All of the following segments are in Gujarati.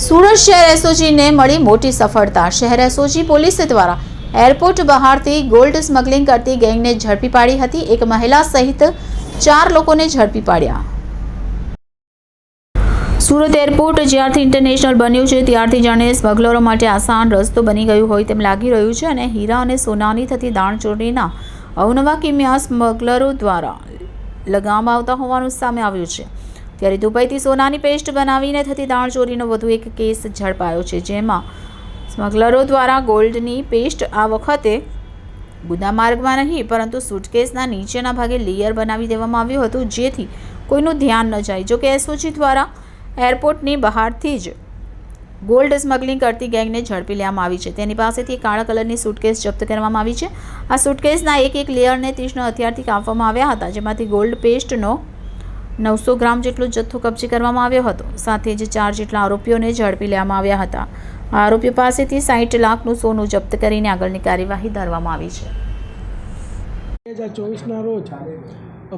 સુરત શહેર એસઓજીને મળી મોટી સફળતા. શહેર એસઓજી પોલીસ દ્વારા એરપોર્ટ બહારથી ગોલ્ડ સ્મગલિંગ કરતી ગેંગને ઝડપી પાડી હતી. એક મહિલા સહિત ચાર લોકોને ઝડપી પાડ્યા. સુરત એરપોર્ટ, જ્યારથી ઇન્ટરનેશનલ બન્યું છે, ત્યારથી જાણે સ્મગલરો માટે આસાન રસ્તો બની ગયું હોય તેમ લાગી રહ્યું છે અને હીરા અને સોનાની થતી દાણચોરીના અવનવા કિમિયા સ્મગલરો દ્વારા લગામ આવતા હોવાનું સામે આવ્યું છે. ત્યારે દુબઈથી સોનાની પેસ્ટ બનાવીને થતી દાણચોરીનો વધુ એક કેસ ઝડપાયો છે, જેમાં સ્મગલરો દ્વારા ગોલ્ડની પેસ્ટ આ વખતે ગુદા માર્ગમાં નહીં, પરંતુ સુટકેસના નીચેના ભાગે લેયર બનાવી દેવામાં આવ્યું હતું, જેથી કોઈનું ધ્યાન ન જાય. જો કે એસઓજી દ્વારા એરપોર્ટની બહારથી જ ગોલ્ડ સ્મગલિંગ કરતી ગેંગને ઝડપી લેવામાં આવી છે. તેની પાસેથી કાળા કલરની સુટકેસ જપ્ત કરવામાં આવી છે. આ સુટકેસના એક એક લેયરને તીક્ષ્ણ હથિયારથી કાપવામાં આવ્યા હતા, જેમાંથી ગોલ્ડ પેસ્ટનો નવસો ગ્રામ જેટલો જથ્થો કબજે કરવામાં આવ્યો હતો. સાથે જ ચાર જેટલા આરોપીઓને ઝડપી લેવામાં આવ્યા હતા. આરોપીઓ પાસેથી સાઠ લાખનું સોનું જપ્ત કરીને આગળની કાર્યવાહી ધરવામાં આવી છે. બે હજાર ચોવીસના રોજ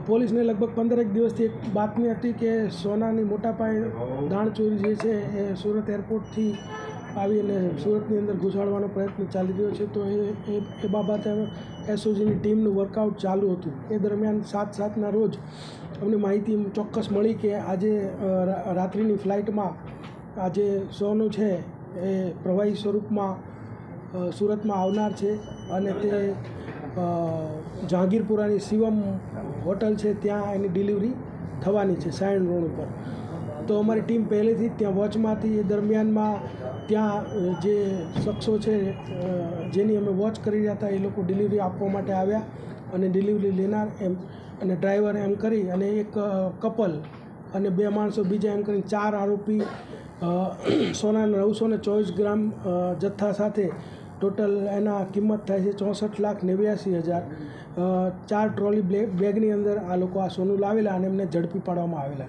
પોલીસને લગભગ પંદરેક દિવસથી એક બાતમી હતી કે સોનાની મોટા પાયે દાણચોરી જે છે એ સુરત એરપોર્ટથી આવીને સુરતની અંદર ઘૂસાડવાનો પ્રયત્ન ચાલી રહ્યો છે, તો એ એ બાબતે એસઓજીની ટીમનું વર્કઆઉટ ચાલુ હતું. એ દરમિયાન સાત સાતના રોજ અમને માહિતી ચોક્કસ મળી કે આજે રાત્રિની ફ્લાઇટમાં આજે સોનું છે એ પ્રવાહી સ્વરૂપમાં સુરતમાં આવનાર છે અને તે જહાંગીરપુરાની શિવમ હોટલ છે, ત્યાં એની ડિલિવરી થવાની છે, સાયણ રોડ ઉપર. તો અમારી ટીમ પહેલેથી જ ત્યાં વોચમાંથી એ દરમિયાનમાં ત્યાં જે શખ્સો છે જેની અમે વોચ કરી રહ્યા હતા, એ લોકો ડિલિવરી આપવા માટે આવ્યા અને ડિલિવરી લેનાર એમ, અને ડ્રાઈવર એમ કરી અને એક કપલ અને બે માણસો બીજા એમ કરીને ચાર આરોપી સોના નવસો ને ચોવીસ ગ્રામ જથ્થા સાથે ટોટલ એના કિંમત થાય છે ચોસઠ લાખ નેવ્યાસી હજાર. ચાર ટ્રોલી બ્લે, બેગની અંદર આ લોકો આ સોનું લાવેલા અને એમને ઝડપી પાડવામાં આવેલા છે.